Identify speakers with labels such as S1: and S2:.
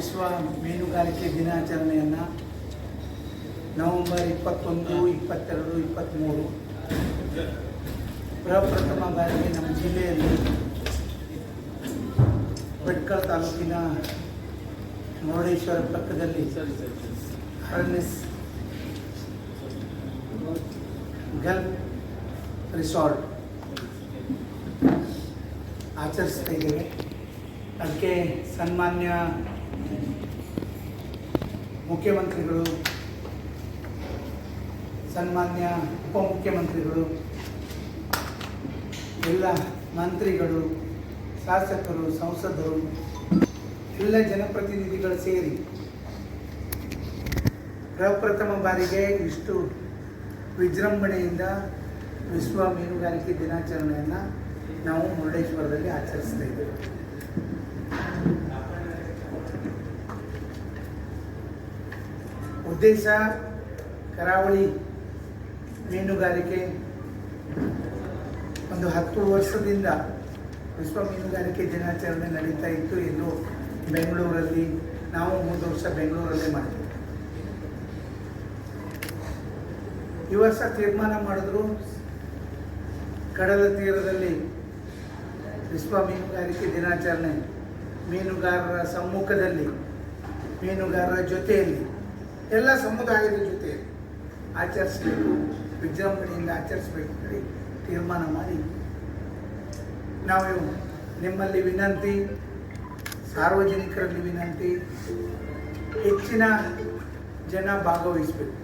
S1: ವಿಶ್ವ ಮೀನುಗಾರಿಕೆ ದಿನಾಚರಣೆಯನ್ನು ನವೆಂಬರ್ ಇಪ್ಪತ್ತೊಂದು, ಇಪ್ಪತ್ತೆರಡು ಇಪ್ಪತ್ತ್ಮೂರು ಪ್ರಪ್ರಥಮ ಬಾರಿಗೆ ನಮ್ಮ ಜಿಲ್ಲೆಯಲ್ಲಿ ಭಟ್ಕಳ ತಾಲೂಕಿನ ಮುರುಡೇಶ್ವರ ಪಕ್ಕದಲ್ಲಿ ಅರಣ್ಯಸ್ ಗಲ್ಫ್ ರಿಸಾರ್ಟ್ ಆಚರಿಸ್ತಾ ಇದ್ದೇವೆ. ಅದಕ್ಕೆ ಸನ್ಮಾನ್ಯ ಮುಖ್ಯಮಂತ್ರಿಗಳು, ಸನ್ಮಾನ್ಯ ಉಪಮುಖ್ಯಮಂತ್ರಿಗಳು, ಎಲ್ಲ ಮಂತ್ರಿಗಳು, ಶಾಸಕರು, ಸಂಸದರು, ಎಲ್ಲ ಜನಪ್ರತಿನಿಧಿಗಳು ಸೇರಿ ಪ್ರಪ್ರಥಮ ಬಾರಿಗೆ ಇಷ್ಟು ವಿಜೃಂಭಣೆಯಿಂದ ವಿಶ್ವ ಮೀನುಗಾರಿಕೆ ದಿನಾಚರಣೆಯನ್ನು ನಾವು ಮುರುಡೇಶ್ವರದಲ್ಲಿ ಆಚರಿಸ್ತಾ ಇದ್ದೇವೆ. ಉದ್ದೇಶ, ಕರಾವಳಿ ಮೀನುಗಾರಿಕೆ ಒಂದು ಹತ್ತು ವರ್ಷದಿಂದ ವಿಶ್ವ ಮೀನುಗಾರಿಕೆ ದಿನಾಚರಣೆ ನಡೀತಾ ಇತ್ತು ಎಂದು ಬೆಂಗಳೂರಲ್ಲಿ ನಾವು ಮೂರು ವರ್ಷ ಬೆಂಗಳೂರಲ್ಲೇ ಮಾಡಿದ್ವಿ. ಈ ವರ್ಷ ತೀರ್ಮಾನ ಮಾಡಿದ್ರು ಕಡಲ ತೀರದಲ್ಲಿ ವಿಶ್ವ ಮೀನುಗಾರಿಕೆ ದಿನಾಚರಣೆ ಮೀನುಗಾರರ ಸಮ್ಮುಖದಲ್ಲಿ, ಮೀನುಗಾರರ ಜೊತೆಯಲ್ಲಿ ಎಲ್ಲ ಸಮುದಾಯದ ಜೊತೆ ಆಚರಿಸಬೇಕು, ವಿಜೃಂಭಣೆಯಿಂದ ಆಚರಿಸಬೇಕು ಹೇಳಿ ತೀರ್ಮಾನ ಮಾಡಿ. ನಾವು ನಿಮ್ಮಲ್ಲಿ ವಿನಂತಿ, ಸಾರ್ವಜನಿಕರಲ್ಲಿ ವಿನಂತಿ, ಹೆಚ್ಚಿನ ಜನ ಭಾಗವಹಿಸಬೇಕು.